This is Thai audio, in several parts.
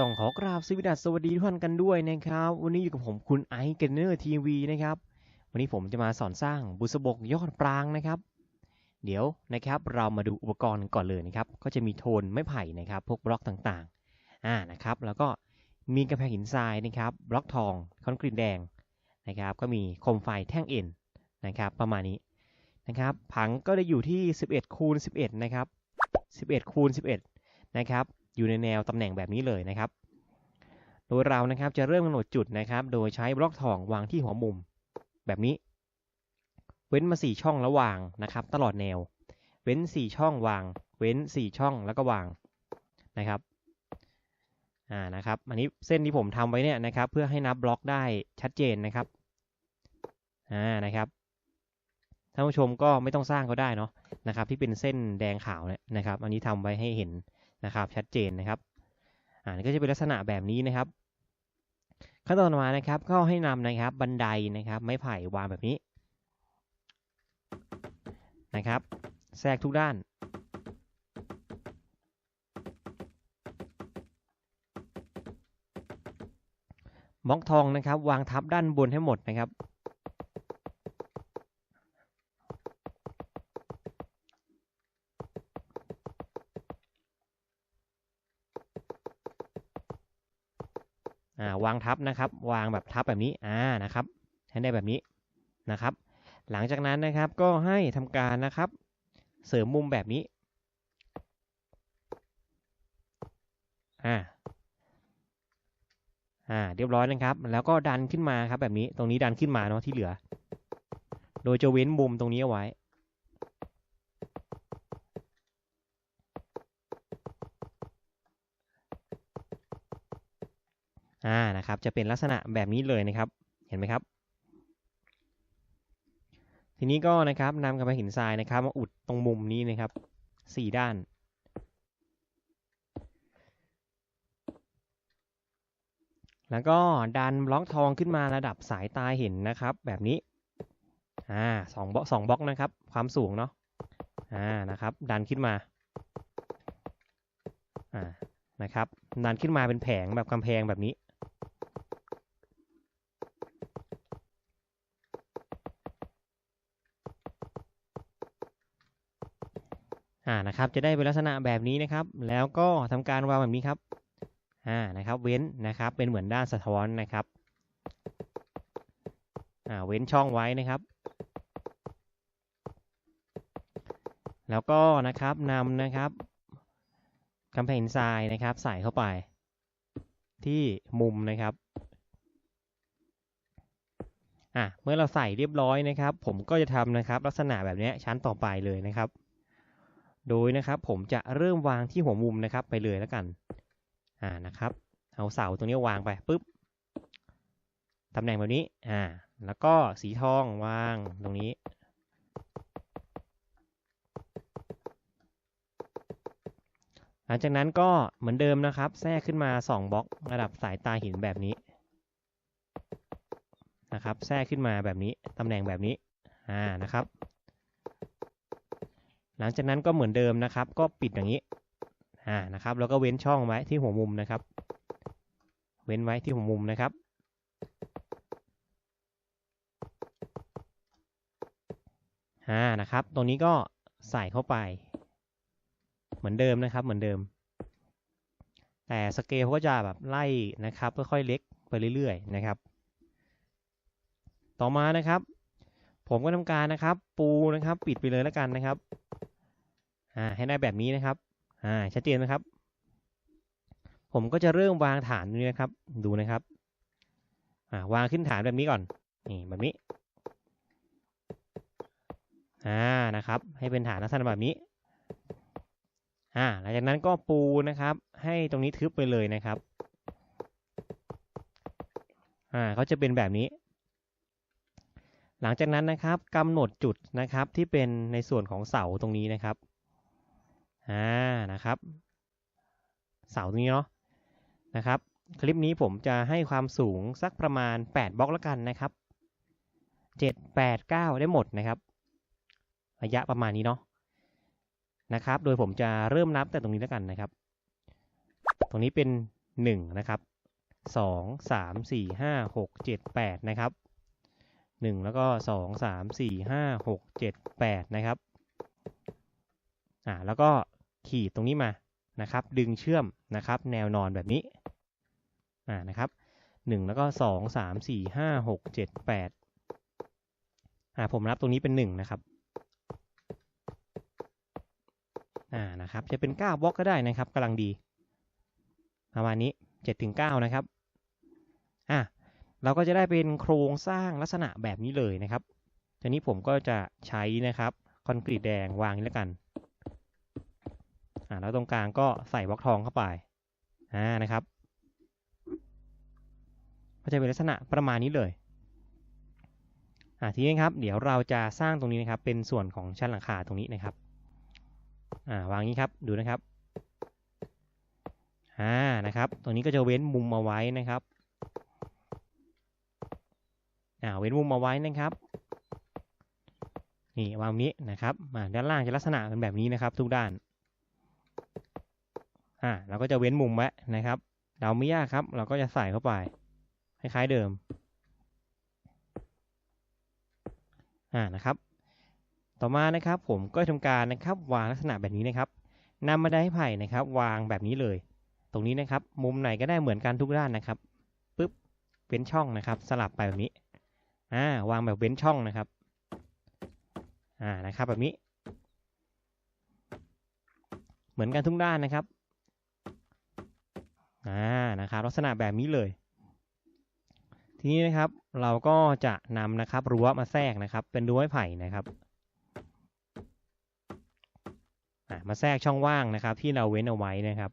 ต้องขอกราบสวัสดีสวัสดีทุกท่านกันด้วยนะครับ วันนี้อยู่กับผมคุณไอซ์เกนเนอร์ทีวีนะครับ วันนี้ผมจะมาสอนสร้างบุษบกยอดปรางนะครับ เดี๋ยวนะครับเรามาดูอุปกรณ์ก่อนเลยนะครับ ก็จะมีโทนไม้ไผ่นะครับ พวกบล็อกต่างๆ อ่านะครับ แล้วก็มีกระแพงหินทรายนะครับ บล็อกทองคอนกรีตแดงนะครับ ก็มีโคมไฟแท่งเอ็นนะครับ ประมาณนี้นะครับ ผังก็จะอยู่ที่ 11คูณ11 นะครับ 11คูณ11 นะครับ อยู่ในแนวตำแหน่งแบบนี้เลยนะครับ โดยเรานะครับจะเริ่มกำหนดจุดนะครับ โดยใช้บล็อกทองวางที่หัวมุม แบบนี้ เว้นมา 4 ช่องแล้ววางนะครับ ตลอดแนว เว้น 4 ช่องวาง เว้น 4 ช่องแล้วก็วางนะครับอ่านะครับอันนี้เส้นที่ผมทำไว้เนี่ยนะครับ เพื่อให้นับบล็อกได้ชัดเจนนะครับอ่านะครับท่านผู้ชมก็ไม่ต้องสร้างก็ได้เนาะนะครับ ที่เป็นเส้นแดงขาวเนี่ยนะครับ อันนี้ทำไว้ให้เห็น นะครับชัดเจนนะครับอ่านี่ก็จะเป็นลักษณะแบบนี้นะครับ ขั้นตอนมานะครับก็ให้นำนะครับบันไดนะครับ ไม้ไผ่วางแบบนี้นะครับ แทรกทุกด้านบล็อกทองนะครับ วางทับด้านบนให้หมดนะครับ อ่าวางทับนะครับ วางแบบทับแบบนี้อ่านะครับให้ได้แบบนี้นะครับ หลังจากนั้นนะครับก็ให้ทำการนะครับ เสริมมุมแบบนี้อ่าอ่าเรียบร้อยนะครับ แล้วก็ดันขึ้นมาครับแบบนี้ตรงนี้ดันขึ้นมาเนาะที่เหลือ โดยจะเว้นมุมตรงนี้เอาไว้ อ่านะครับจะเป็นลักษณะแบบนี้เลยนะครับ เห็นไหมครับ ทีนี้ก็นะครับนำกระแพงหินทรายนะครับ มาอุดตรงมุมนี้นะครับสี่ด้านแล้วก็ดันบล็อกทองขึ้นมาระดับสายตาเห็นนะครับ แบบนี้ อ่าสองบล็อกสองบล็อกนะครับ ความสูงเนาะ อ่า นะครับ ดันขึ้นมา อ่า นะครับ ดันขึ้นมาเป็นแผงแบบกำแพงแบบนี้ อ่านะครับ จะได้เป็นลักษณะแบบนี้นะครับ แล้วก็ทำการวางแบบนี้ครับอ่านะครับเว้นนะครับเป็นเหมือนด้านสะท้อนนะครับอ่าเว้นช่องไว้นะครับ แล้วก็นะครับนำนะครับกำแพงทรายนะครับ ใส่เข้าไป ที่มุมนะครับอะเมื่อเราใส่เรียบร้อยนะครับ ผมก็จะทำนะครับ ลักษณะแบบนี้ชั้นต่อไปเลยนะครับ โดยนะครับผมจะเริ่มวางที่หัวมุมนะครับไปเลยแล้วกัน อ่านะครับ เอาเสาตรงนี้วางไปปุ๊บตำแหน่งแบบนี้ อ่า แล้วก็สีทองวางตรงนี้ หลังจากนั้นก็เหมือนเดิมนะครับ แทรกขึ้นมา 2บล็อกระดับสายตาหินแบบนี้ นะครับ แทรกขึ้นมาแบบนี้ ตำแหน่งแบบนี้ อ่า นะครับ หลังจากนั้นก็เหมือนเดิมนะครับ ก็ปิดอย่างนี้อ่านะครับ แล้วก็เว้นช่องไว้ที่หัวมุมนะครับ เว้นไว้ที่หัวมุมนะครับ อ่านะครับ ตรงนี้ก็ใส่เข้าไป เหมือนเดิมนะครับ เหมือนเดิม แต่สเกลก็จะแบบไล่นะครับค่อยๆเล็กไปเรื่อยๆนะครับ ต่อมานะครับ ผมก็ทำการนะครับ ปูนะครับ ปิดไปเลยแล้วกันนะครับ อ่าให้ได้แบบนี้นะครับอ่าชัดเจนไหมครับ ผมก็จะเริ่มวางฐานนี้นะครับ ดูนะครับอ่าวางขึ้นฐานแบบนี้ก่อนนี่แบบนี้อ่านะครับ ให้เป็นฐานลักษณะแบบนี้อ่าหลังจากนั้นก็ปูนะครับ ให้ตรงนี้ทึบไปเลยนะครับอ่าเขาจะเป็นแบบนี้ หลังจากนั้นนะครับกำหนดจุดนะครับที่เป็นในส่วนของเสาตรงนี้นะครับ อ่านะครับเสาตรงนี้เนาะนะครับ คลิปนี้ผมจะให้ความสูงสักประมาณ 8บล็อกแล้วกันนะครับ 7 8 9 ได้หมดนะครับ ระยะประมาณนี้เนาะนะครับ โดยผมจะเริ่มนับแต่ตรงนี้แล้วกันนะครับ ตรงนี้เป็นหนึ่งนะครับสองสามสี่ห้าหกเจ็ดแปดนะครับหนึ่งแล้วก็สองสามสี่ห้าหกเจ็ดแปดนะครับอ่าแล้วก็ ขีดตรงนี้มานะครับ ดึงเชื่อมนะครับ แนวนอนแบบนี้อ่านะครับหนึ่งแล้วก็สองสามสี่ห้าหกเจ็ดแปดอ่าผมนับตรงนี้เป็นหนึ่งนะครับอ่านะครับ จะเป็นเก้าบล็อกก็ได้นะครับกำลังดี ประมาณนี้เจ็ดถึงเก้านะครับอะเราก็จะได้เป็นโครงสร้างลักษณะแบบนี้เลยนะครับทีนี้ผมก็จะใช้นะครับคอนกรีตแดงวางนี้แล้วกัน แล้วตรงกลางก็ใส่บล็อกทองเข้าไปอ่านะครับก็จะเป็นลักษณะประมาณนี้เลยอ่าทีนี้ครับ เดี๋ยวเราจะสร้างตรงนี้นะครับ เป็นส่วนของชั้นหลังคาตรงนี้นะครับอ่าวางนี้ครับดูนะครับอ่านะครับ ตรงนี้ก็จะเว้นมุมเอาไว้นะครับอ่าเว้นมุมเอาไว้นะครับนี่วางนี้นะครับมาด้านล่างจะลักษณะเป็นแบบนี้นะครับ ทุกด้าน อ่าเราก็จะเว้นมุมไว้นะครับเราไม่ยากครับ เราก็จะใส่เข้าไปคล้ายๆเดิมอ่านะครับ ต่อมานะครับผมก็ทำการนะครับวางลักษณะแบบนี้นะครับนำมาได้ไผ่นะครับ วางแบบนี้เลย ตรงนี้นะครับ มุมไหนก็ได้เหมือนกันทุกด้านนะครับปึ๊บเว้นช่องนะครับ สลับไปแบบนี้อ่าวางแบบเว้นช่องนะครับอ่านะครับแบบนี้ เหมือนกันทุกด้านนะครับ อ่านะครับลักษณะแบบนี้เลย ทีนี้นะครับเราก็จะนำนะครับรั้วมาแทรกนะครับ เป็นรั้วไม้ไผ่นะครับมาแทรกช่องว่างนะครับ ที่เราเว้นเอาไว้นะครับ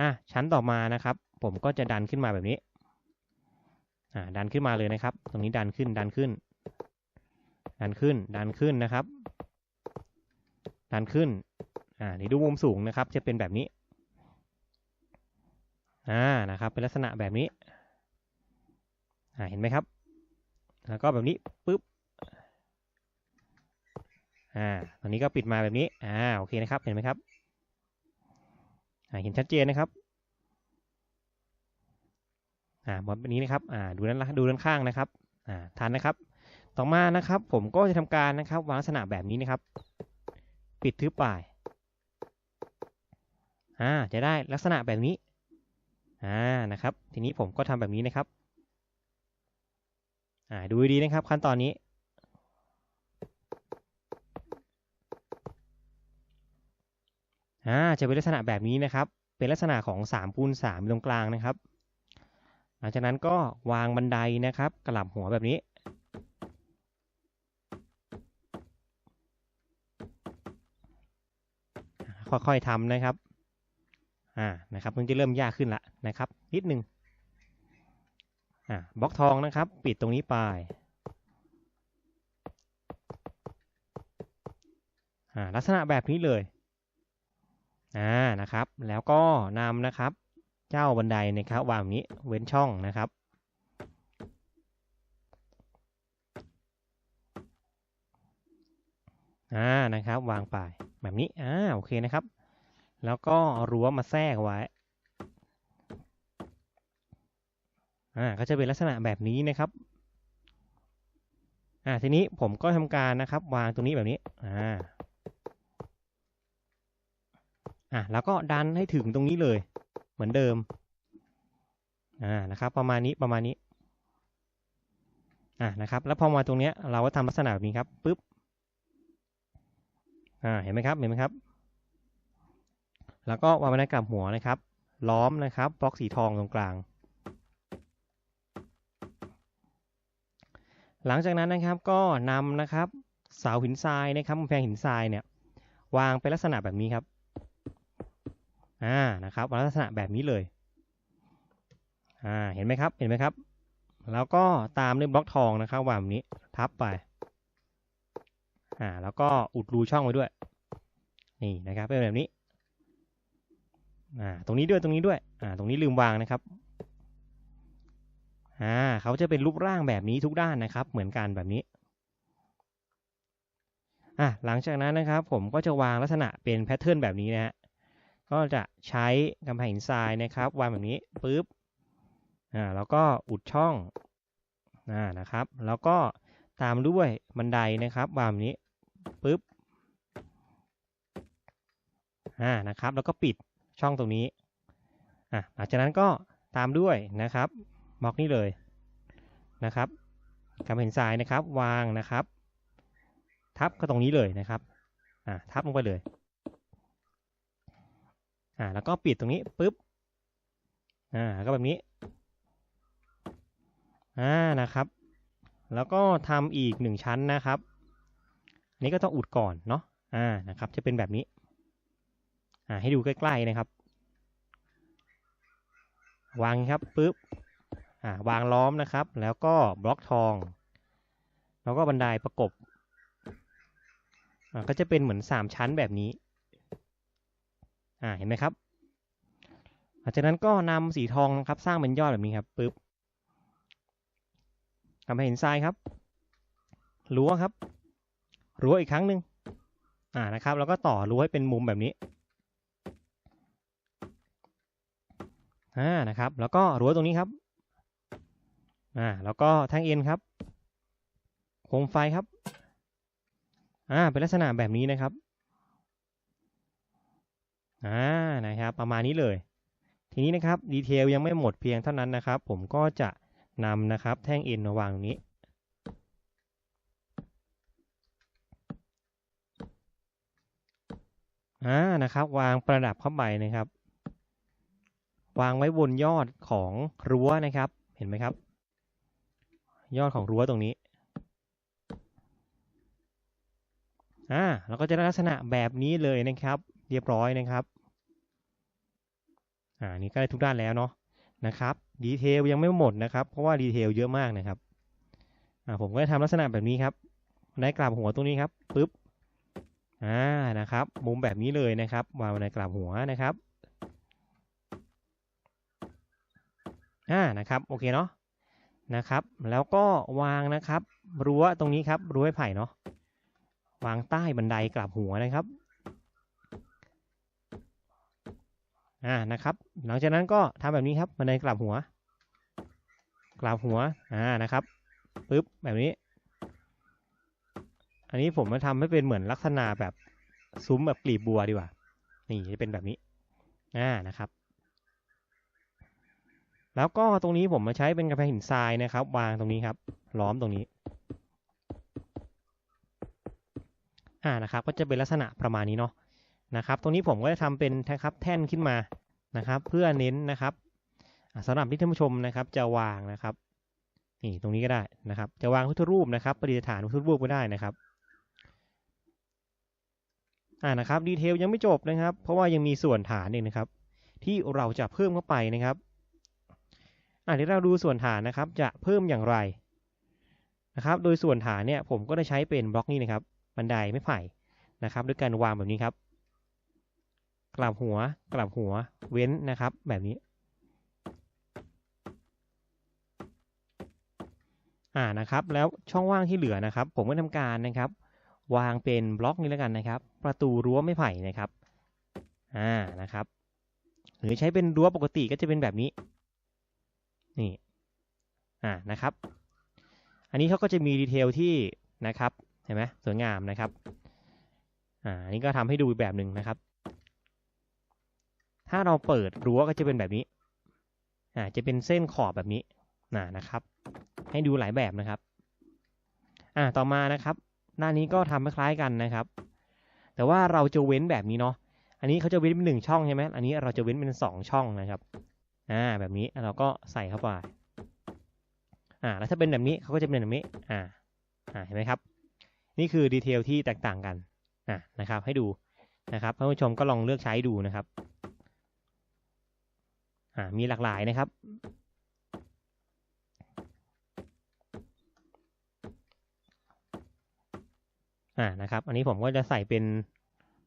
อะชั้นต่อมานะครับ ผมก็จะดันขึ้นมาแบบนี้อ่าดันขึ้นมาเลยนะครับ ตรงนี้ดันขึ้นดันขึ้น ดันขึ้นดันขึ้นนะครับ ดันขึ้นอ่านี่ดูมุมสูงนะครับ จะเป็นแบบนี้ อ่านะครับ เป็นลักษณะแบบนี้อ่าเห็นไหมครับ แล้วก็แบบนี้ปุ๊บอ่าตอนนี้ก็ปิดมาแบบนี้อ่าโอเคนะครับเห็นไหมครับอ่าเห็นชัดเจนนะครับอ่าแบบนี้นะครับอ่าดูด้านดูด้านข้างนะครับอ่าทันนะครับ ต่อมานะครับ ผมก็จะทำการนะครับวางลักษณะแบบนี้นะครับ ปิดทึบป่ายอ่าจะได้ลักษณะแบบนี้ อ่านะครับ ทีนี้ผมก็ทำแบบนี้นะครับอ่าดูดีนะครับ ขั้นตอนนี้ อ่าจะเป็นลักษณะแบบนี้นะครับ เป็นลักษณะของ3คูณ3ตรงกลางนะครับ หลังจากนั้นก็วางบันไดนะครับ กลับหัวแบบนี้ค่อยๆทำนะครับ อ่านะครับมันจะเริ่มยากขึ้นละนะครับ นิดนึงอ่าบล็อกทองนะครับ ปิดตรงนี้ไปอ่าลักษณะแบบนี้เลยอ่านะครับ แล้วก็นำนะครับ เจ้าบันไดนะครับวางนี้เว้นช่องนะครับอ่านะครับ วางไปแบบนี้อ่าโอเคนะครับ แล้วก็รั้วมาแทรกไว้อ่าก็จะเป็นลักษณะแบบนี้นะครับอ่าทีนี้ผมก็ทำการนะครับ วางตรงนี้แบบนี้อ่าอะแล้วก็ดันให้ถึงตรงนี้เลย เหมือนเดิมอ่านะครับ ประมาณนี้ประมาณนี้อะนะครับ แล้วพอมาตรงเนี้ยเราก็ทำลักษณะแบบนี้ครับปุ๊บอ่าเห็นไหมครับเห็นไหมครับ แล้วก็วางไว้ในกับหัวนะครับ ล้อมนะครับบล็อกสีทองตรงกลาง หลังจากนั้นนะครับก็นำนะครับเสาหินทรายนะครับกำแพงหินทรายเนี่ยวางเป็นลักษณะแบบนี้ครับอ่านะครับลักษณะแบบนี้เลยอ่าเห็นไหมครับเห็นไหมครับ แล้วก็ตามด้วยบล็อกทองนะครับวางแบบนี้ทับไปอ่าแล้วก็อุดรูช่องไว้ด้วย นี่นะครับเป็นแบบนี้ อ่าตรงนี้ด้วยตรงนี้ด้วยอ่าตรงนี้ลืมวางนะครับอ่าเขาจะเป็นรูปร่างแบบนี้ทุกด้านนะครับ เหมือนกันแบบนี้อะหลังจากนั้นนะครับ ผมก็จะวางลักษณะเป็นแพทเทิร์นแบบนี้นะฮะก็จะใช้กำแพงหินทรายนะครับ วางแบบนี้ปุ๊บอ่าแล้วก็อุดช่องอ่านะครับ แล้วก็ตามด้วยบันไดนะครับ วางแบบนี้ปุ๊บอ่านะครับ แล้วก็ปิด ช่องตรงนี้อะหลังจากนั้นก็ตามด้วยนะครับบล็อกนี้เลยนะครับกำแพงหินทรายนะครับวางนะครับ ทับก็ตรงนี้เลยนะครับอ่าทับลงไปเลยอ่าแล้วก็ปิดตรงนี้ปุ๊บอ่าก็แบบนี้อ่านะครับ แล้วก็ทำอีกหนึ่งชั้นนะครับอันนี้ก็ต้องอุดก่อนเนาะอ่านะครับ จะเป็นแบบนี้ ให้ดูใกล้ๆนะครับ วางครับปุ๊บอ่าวางล้อมนะครับ แล้วก็บล็อกทอง แล้วก็บันไดประกบอ่าก็จะเป็นเหมือนสามชั้นแบบนี้อ่าเห็นไหมครับหลังจากนั้นก็นำสีทองนะครับ สร้างเป็นยอดแบบนี้ครับปึ๊บทำให้เห็นทรายครับรั้วครับรั้วอีกครั้งหนึ่งอ่านะครับ แล้วก็ต่อรั้วให้เป็นมุมแบบนี้ อ่านะครับ แล้วก็รั้วตรงนี้ครับอ่าแล้วก็แท่งเอ็นครับ โคมไฟครับอ่าเป็นลักษณะแบบนี้นะครับอ่านะครับ ประมาณนี้เลย ทีนี้นะครับดีเทลยังไม่หมดเพียงเท่านั้นนะครับ ผมก็จะนำนะครับแท่งเอ็นมาวางตรงนี้อ่านะครับ วางประดับเข้าไปนะครับ วางไว้บนยอดของรั้วนะครับ เห็นไหมครับ ยอดของรั้วตรงนี้อ่าแล้วก็จะได้ลักษณะแบบนี้เลยนะครับ เรียบร้อยนะครับอ่านี่ก็ได้ทุกด้านแล้วเนาะนะครับดีเทลยังไม่หมดนะครับ เพราะว่าดีเทลเยอะมากนะครับอ่าผมก็จะทำลักษณะแบบนี้ครับในกลับหัวตรงนี้ครับปึ๊บอ่านะครับ มุมแบบนี้เลยนะครับวางในกลับหัวนะครับ อ่านะครับโอเคเนาะนะครับ แล้วก็วางนะครับ รั้วตรงนี้ครับรั้วไม้ไผ่เนาะวางใต้บันไดกลับหัวนะครับอ่านะครับ หลังจากนั้นก็ทำแบบนี้ครับบันไดกลับหัว กลับหัวอ่านะครับปึ๊บแบบนี้ อันนี้ผมมาทำให้เป็นเหมือนลักษณะแบบซุ้มแบบกลีบบัวดีกว่า นี่จะเป็นแบบนี้อ่านะครับ แล้วก็ตรงนี้ผมมาใช้เป็นกระแพงหินทรายนะครับ วางตรงนี้ครับ ล้อมตรงนี้ อ่านะครับ ก็จะเป็นลักษณะประมาณนี้เนาะนะครับ ตรงนี้ผมก็จะทำเป็นนะครับแท่นขึ้นมานะครับ เพื่อเน้นนะครับสำหรับที่ท่านผู้ชมนะครับ จะวางนะครับนี่ตรงนี้ก็ได้นะครับ จะวางพุทธรูปนะครับประดิษฐานพุทธรูปก็ได้นะครับอ่านะครับดีเทลยังไม่จบนะครับ เพราะว่ายังมีส่วนฐานเองนะครับ ที่เราจะเพิ่มเข้าไปนะครับ อ่าเดี๋ยวเราดูส่วนฐานนะครับ จะเพิ่มอย่างไรนะครับ โดยส่วนฐานเนี่ยผมก็ได้ใช้เป็นบล็อกนี้นะครับ บันไดไม่ไผ่นะครับ ด้วยการวางแบบนี้ครับ กลับหัว กลับหัว เว้นนะครับ แบบนี้ อ่านะครับ แล้วช่องว่างที่เหลือนะครับ ผมก็ทำการนะครับ วางเป็นบล็อกนี้แล้วกันนะครับ ประตูรั้วไม่ไผ่นะครับ อ่านะครับ หรือใช้เป็นรั้วปกติก็จะเป็นแบบนี้ นี่อ่านะครับ อันนี้เขาก็จะมีดีเทลที่นะครับเห็นไหมสวยงามนะครับอ่าอันนี้ก็ทำให้ดูแบบหนึ่งนะครับ ถ้าเราเปิดรั้วก็จะเป็นแบบนี้อ่าจะเป็นเส้นขอบแบบนี้นะนะครับ ให้ดูหลายแบบนะครับอ่าต่อมานะครับด้านนี้ก็ทำคล้ายกันนะครับ แต่ว่าเราจะเว้นแบบนี้เนาะอันนี้เขาจะเว้นเป็นหนึ่งช่องใช่ไหมอันนี้เราจะเว้นเป็นสองช่องนะครับ อ่าแบบนี้เราก็ใส่เข้าไปอ่าแล้วถ้าเป็นแบบนี้เขาก็จะเป็นแบบนี้อ่าอ่าเห็นไหมครับ นี่คือดีเทลที่แตกต่างกันอ่านะครับ ให้ดูนะครับท่านผู้ชมก็ลองเลือกใช้ดูนะครับอ่ามีหลากหลายนะครับอ่านะครับ อันนี้ผมก็จะใส่เป็น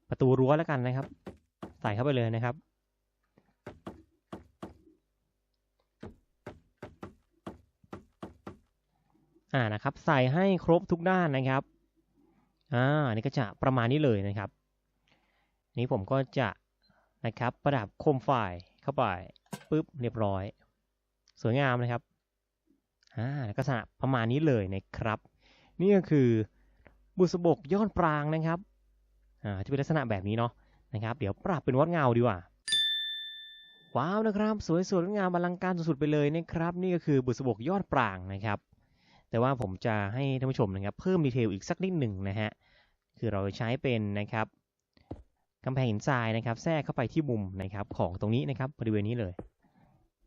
ประตูรั้วแล้วกันนะครับ ใส่เข้าไปเลยนะครับ อ่านะครับ ใส่ให้ครบทุกด้านนะครับอ่านี่ก็จะประมาณนี้เลยนะครับ นี้ผมก็จะนะครับประดับโคมไฟเข้าไปปุ๊บเรียบร้อย สวยงามนะครับอ่าลักษณะประมาณนี้เลยนะครับ นี่ก็คือบุษบกยอดปรางนะครับอ่าจะเป็นลักษณะแบบนี้เนาะนะครับ เดี๋ยวปรับเป็นวัดเงาดีกว่าว้าวนะครับ สวยสดงามอลังการสุดๆไปเลยนะครับ นี่ก็คือบุษบกยอดปรางนะครับ แต่ว่าผมจะให้ท่านผู้ชมนะครับ เพิ่มดีเทลอีกสักนิดหนึ่งนะฮะ คือเราใช้เป็นนะครับกำแพงหินทรายนะครับ แทรกเข้าไปที่มุมนะครับของตรงนี้นะครับบริเวณนี้เลย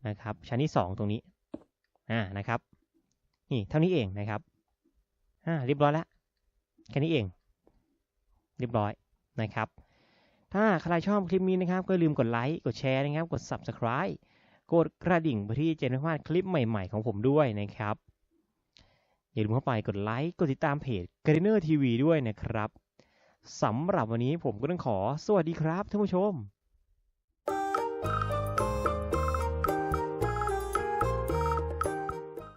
นะครับ ชั้นที่ 2 ตรงนี้อ่านะครับ นี่เท่านี้เองนะครับอ่าเรียบร้อยแล้วแค่นี้เอง เรียบร้อยนะครับ ถ้าใครชอบคลิปนี้นะครับ ก็อย่าลืมกดไลค์กดแชร์นะครับ กด Subscribe กดกระดิ่งเพื่อที่จะได้ไม่พลาดคลิปใหม่ ๆ ของผมด้วยนะครับ อย่าลืมเข้าไปกดไลค์ กดติดตามเพจ g a r d e n e r TV ด้วยนะครับสำหรับวันนี้ผมก็ต้องขอสวัสดีครับท่านผู้ชม